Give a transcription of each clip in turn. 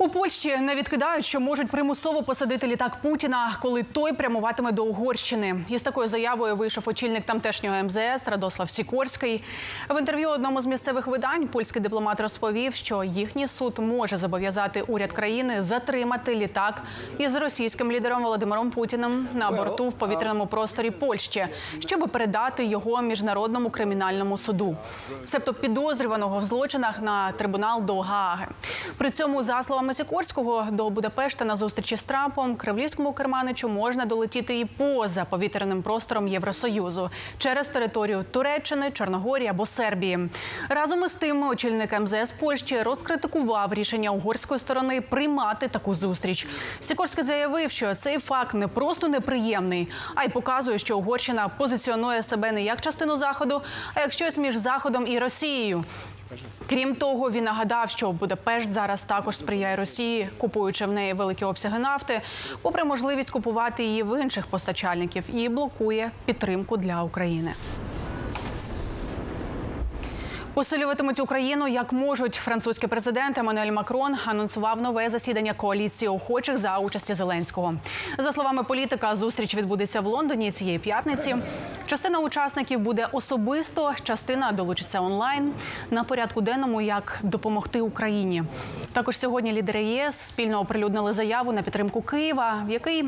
У Польщі не відкидають, що можуть примусово посадити літак Путіна, коли той прямуватиме до Угорщини. Із такою заявою вийшов очільник тамтешнього МЗС Радослав Сікорський. В інтерв'ю одному з місцевих видань польський дипломат розповів, що їхній суд може зобов'язати уряд країни затримати літак із російським лідером Володимиром Путіним на борту в повітряному просторі Польщі, щоб передати його міжнародному кримінальному суду, себто підозрюваного в злочинах на трибунал до Гааги. При цьому, за словами Сікорського, до Будапешта на зустрічі з Трампом кремлівському керманичу можна долетіти і поза повітряним простором Євросоюзу через територію Туреччини, Чорногорії або Сербії. Разом із тим, очільник МЗС Польщі розкритикував рішення угорської сторони приймати таку зустріч. Сікорський заявив, що цей факт не просто неприємний, а й показує, що Угорщина позиціонує себе не як частину заходу, а як щось між заходом і Росією. Крім того, він нагадав, що Будапешт зараз також сприяє Росії, купуючи в неї великі обсяги нафти, попри можливість купувати її в інших постачальників, і блокує підтримку для України. Посилюватимуть Україну як можуть. Французький президент Еммануель Макрон анонсував нове засідання коаліції охочих за участі Зеленського. За словами політика, зустріч відбудеться в Лондоні цієї п'ятниці. Частина учасників буде особисто, частина долучиться онлайн. На порядку денному як допомогти Україні. Також сьогодні лідери ЄС спільно оприлюднили заяву на підтримку Києва, в який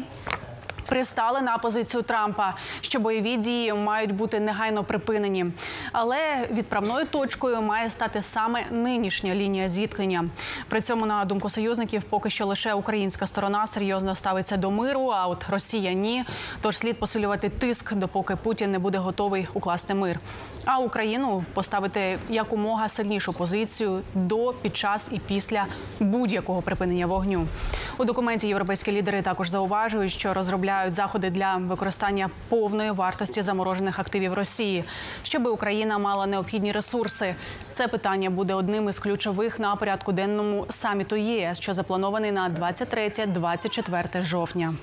Пристали на позицію Трампа, що бойові дії мають бути негайно припинені, але відправною точкою має стати саме нинішня лінія зіткнення. При цьому, на думку союзників, поки що лише українська сторона серйозно ставиться до миру. А от Росія ні. Тож слід посилювати тиск, допоки Путін не буде готовий укласти мир. А Україну поставити якомога сильнішу позицію до, під час і після будь-якого припинення вогню. У документі європейські лідери також зауважують, що розробляють заходи для використання повної вартості заморожених активів Росії, щоб Україна мала необхідні ресурси. Це питання буде одним із ключових на порядку денному саміту ЄС, що запланований на 23-24 жовтня.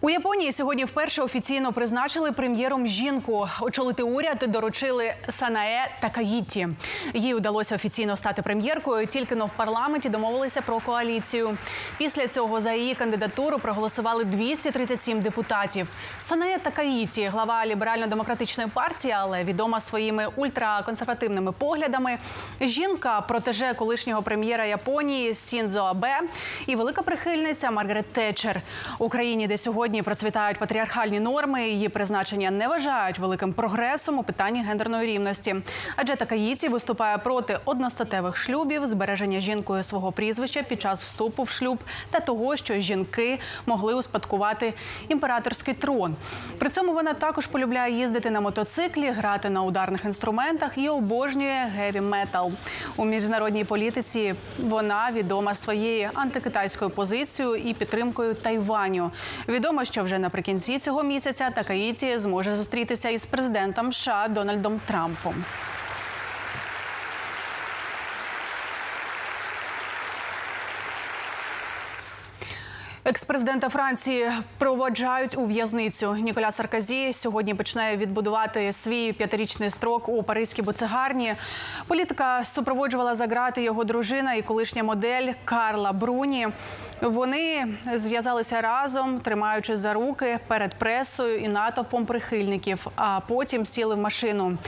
У Японії сьогодні вперше офіційно призначили прем'єром жінку. Очолити уряд доручили Санаe Такаїті. Їй вдалося офіційно стати прем'єркою. Тільки но в парламенті домовилися про коаліцію. Після цього за її кандидатуру проголосували 237 депутатів. Санаe Такаїті, глава ліберально-демократичної партії, але відома своїми ультраконсервативними поглядами. Жінка протеже колишнього прем'єра Японії Сінзо Абе і велика прихильниця Маргарет Тетчер. Україні, де сьогодні сьогодні процвітають патріархальні норми. Її призначення не вважають великим прогресом у питанні гендерної рівності. Адже Такаїці виступає проти одностатевих шлюбів, збереження жінкою свого прізвища під час вступу в шлюб та того, що жінки могли успадкувати імператорський трон. При цьому вона також полюбляє їздити на мотоциклі, грати на ударних інструментах і обожнює геві метал. У міжнародній політиці вона відома своєю антикитайською позицією і підтримкою Тайваню. Відомо, що вже наприкінці цього місяця Такаїті зможе зустрітися із президентом США Дональдом Трампом. Екс-президента Франції проводжають у в'язницю. Ніколя Сарказі сьогодні почне відбудувати свій п'ятирічний строк у паризькій буцегарні. Політика супроводжувала за грати його дружина і колишня модель Карла Бруні. Вони зв'язалися разом, тримаючись за руки перед пресою і натовпом прихильників. А потім сіли в машину.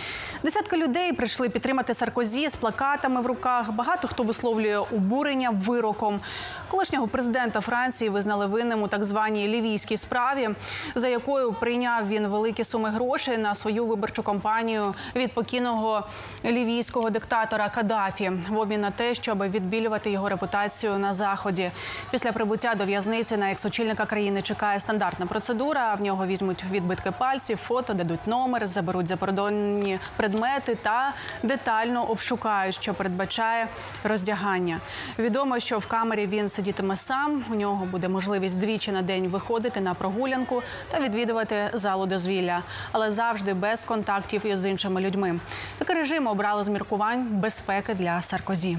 Десятки людей прийшли підтримати Саркозі з плакатами в руках. Багато хто висловлює обурення вироком. Колишнього президента Франції визнали винним у так званій лівійській справі, за якою прийняв він великі суми грошей на свою виборчу кампанію від покійного лівійського диктатора Каддафі в обмін на те, щоб відбілювати його репутацію на заході. Після прибуття до в'язниці на екс-очільника країни чекає стандартна процедура. В нього візьмуть відбитки пальців, фото, дадуть номер, заберуть закордонні предмети та детально обшукають, що передбачає роздягання. Відомо, що в камері він сидітиме сам. У нього буде можливість двічі на день виходити на прогулянку та відвідувати залу дозвілля, але завжди без контактів із іншими людьми. Такий режим обрали з міркувань безпеки для Саркозі.